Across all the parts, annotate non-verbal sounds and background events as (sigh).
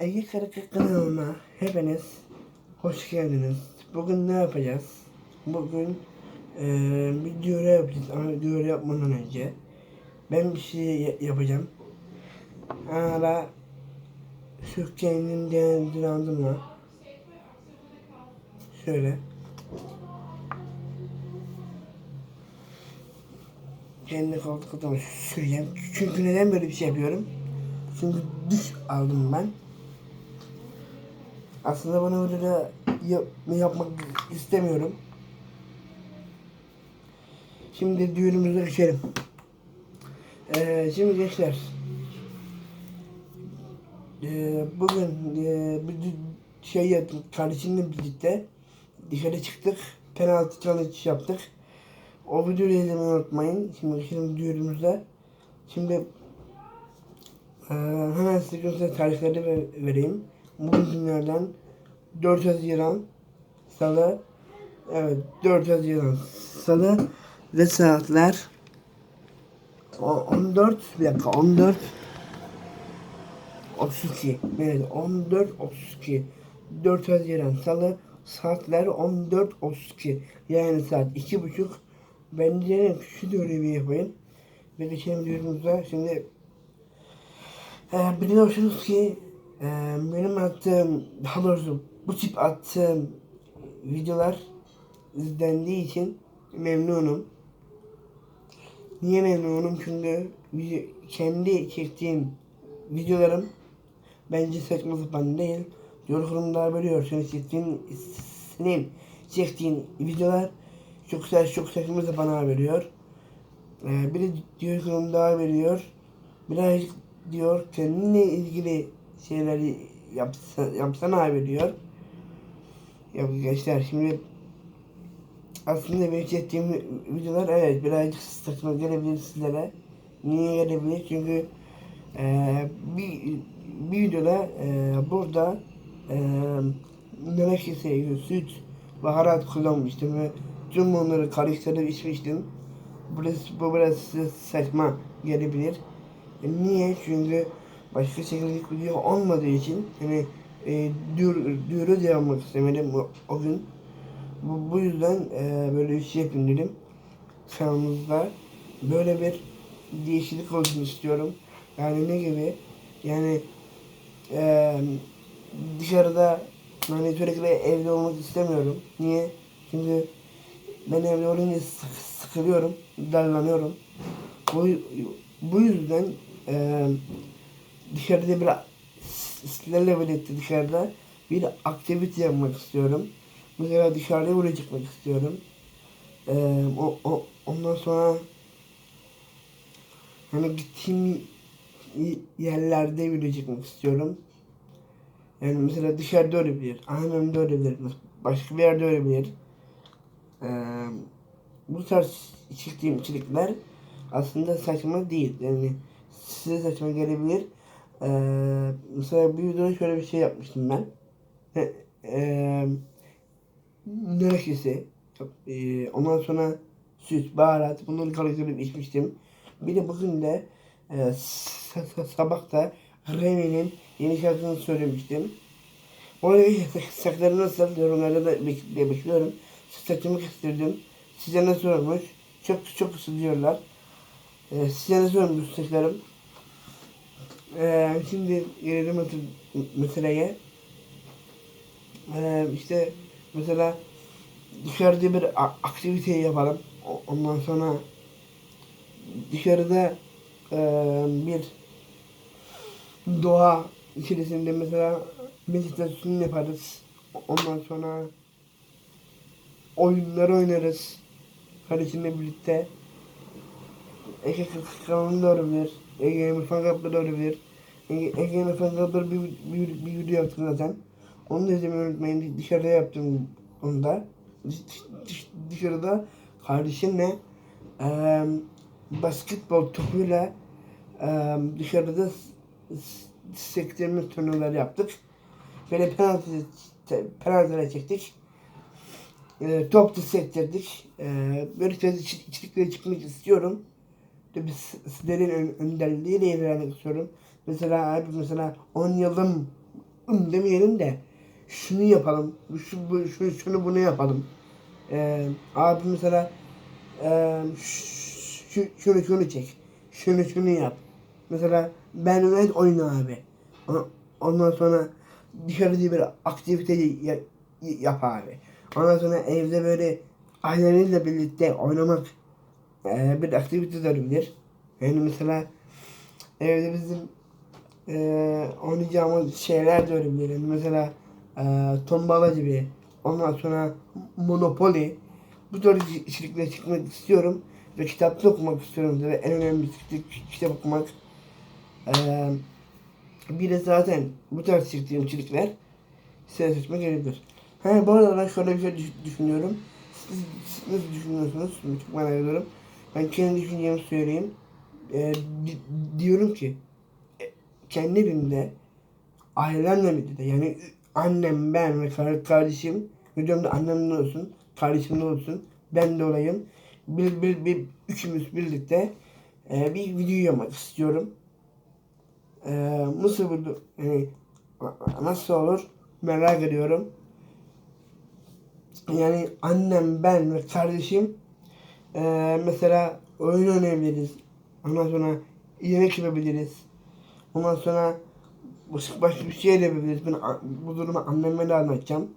Ege Karakır kanalına hepiniz hoş geldiniz. Bugün ne yapacağız? Bugün eee bir duyuru yapacağız ama duyuru yapmadan önce ben bir şey ya- yapacağım. Ara şu kendim değerlendirme. Şöyle. Kendi koltuklarımı süreceğim. Çünkü neden böyle bir şey yapıyorum? Çünkü düş aldım ben. Aslında bunu öyle de yap, yapmak istemiyorum. Şimdi düğünümüze geçelim. Ee, şimdi gençler. Ee, bugün e, bir şey yaptık. Kardeşimle birlikte dışarı çıktık. Penaltı challenge yaptık. O videoyu izlemeyi unutmayın. Şimdi şimdi düğünümüze. Şimdi ee, hemen size tarihleri ver- vereyim. Bugün günlerden 4 Haziran Salı Evet 4 Haziran Salı ve saatler. O- 14 bir dakika 14 32 evet 14 32 4 Haziran Salı saatler 14 32 yani saat iki buçuk. Ben diyelim şu görevi yapayım. Ve geçelim diyorumuzda şimdi ee, biliyorsunuz ki e, benim attığım, daha doğrusu bu tip attığım videolar izlendiği için memnunum. Niye memnunum? Çünkü kendi çektiğim videolarım bence saçma sapan değil. Yorumlar biliyor. Senin çektiğin, senin çektiğin videolar çok saç çok saçma sapan veriyor. Ee, biri diyor daha veriyor. Birazcık diyor kendine ilgili şeyleri yapsa, yapsana abi diyor. Ya gençler şimdi aslında benim çektiğim videolar evet birazcık saçma gelebilir sizlere. Niye gelebilir? Çünkü eee bir, bir videoda eee burada eee nerekese süt, baharat kullanmıştım ve tüm bunları karıştırıp içmiştim. Burası, bu biraz saçma gelebilir. E, Niye? Çünkü başka şekilde video olmadığı için hani e, duyuru da yapmak istemedim o, o gün. Bu, bu yüzden e, böyle bir şey yapayım dedim. Kanalımızda böyle bir değişiklik olsun istiyorum. Yani ne gibi? Yani e, dışarıda hani sürekli evde olmak istemiyorum. Niye? Çünkü ben evde olunca sık, sıkılıyorum, darlanıyorum. Bu, bu yüzden e, dışarıda bir sizlerle birlikte dışarıda bir aktivite yapmak istiyorum. Mesela dışarıda buraya çıkmak istiyorum. E, o, o, ondan sonra hani gittiğim yerlerde yürüye çıkmak istiyorum. Yani mesela dışarıda olabilir, annemde olabilir, başka bir yerde olabilir. Ee, bu tarz çektiğim içerikler aslında saçma değil. Yani size saçma gelebilir. Ee, mesela bir videoda şöyle bir şey yapmıştım ben. E, e, ondan sonra süt, baharat bunları karıştırıp içmiştim. Bir de bugün de e, sa- sa- sabah da Remi'nin yeni şarkısını söylemiştim. Oraya (laughs) saçları nasıl yorumlarda da bekliyorum. Saçımı kestirdim. Size nasıl olmuş? Çok çok kısa diyorlar. Ee, size nasıl olmuş saçlarım? Ee, şimdi gelelim mes- meseleye. Ee, işte mesela dışarıda bir aktivite yapalım. Ondan sonra dışarıda e, bir doğa içerisinde mesela meditasyon yaparız. Ondan sonra oyunlar oynarız. Kardeşimle birlikte. Ege kanalında olabilir. Ege Fan Club'da olabilir. Ege, Fan Club'da bir, bir, bir video yaptım zaten. Onu da izlemeyi unutmayın. Dışarıda yaptım onu da. Dış, dış, dışarıda kardeşimle eee basketbol topuyla eee dışarıda sektirme turnuvaları yaptık. Böyle penaltı, penaltılara çektik. E, top da sektirdik. E, böyle içeriklere çıkmak istiyorum. Tabii sizlerin ön, önderliğiyle ilerlemek istiyorum. Mesela abi mesela 10 yılım ım demeyelim de şunu yapalım, şu, bu, şu, şunu bunu yapalım. Ee, abi mesela ee, şu, şunu şunu çek, şunu şunu yap. Mesela ben evet oyna abi. Ondan sonra dışarıda bir aktivite ya- yap abi. Ondan sonra evde böyle aileleriyle birlikte oynamak ee, bir aktivite olabilir. Yani mesela evde bizim ee, oynayacağımız şeyler de. Yani mesela ee, tombala gibi. Ondan sonra Monopoly. Bu tarz içerikler çıkmak istiyorum. Ve kitap da okumak istiyorum. Ve en önemlisi kitap, okumak. Ee, bir de zaten bu tarz çektiğim içerikler size seçmek gelebilir. Ha bu arada ben şöyle bir şey düş- düşünüyorum. Siz, siz nasıl düşünüyorsunuz? Çok merak ediyorum. Ben kendi düşüncemi söyleyeyim. Ee, di- diyorum ki e, kendi evimde ailemle birlikte yani annem, ben ve kar- kardeşim videomda annem de olsun, kardeşim de olsun, ben de olayım. Bir, bir, bir, üçümüz birlikte e, bir video yapmak istiyorum. E, nasıl bir, yani, nasıl olur merak ediyorum. Yani annem, ben ve kardeşim e, mesela oyun oynayabiliriz. Ondan sonra yemek yapabiliriz. Ondan sonra başka, bir şey de yapabiliriz. Ben bu durumu anneme de anlatacağım.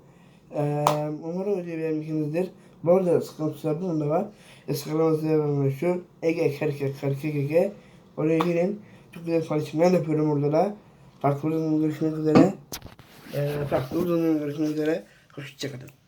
Ee, umarım ödeyebilmişsinizdir. Bu arada sıkıntılar bunun da var. Instagram hesabım şu. Ege Kerke Kerke Ege. Oraya girin. Çok güzel paylaşımlar yapıyorum orada da. Farklı uzun görüşmek üzere. Ee, farklı uzun görüşmek üzere. Hoşçakalın.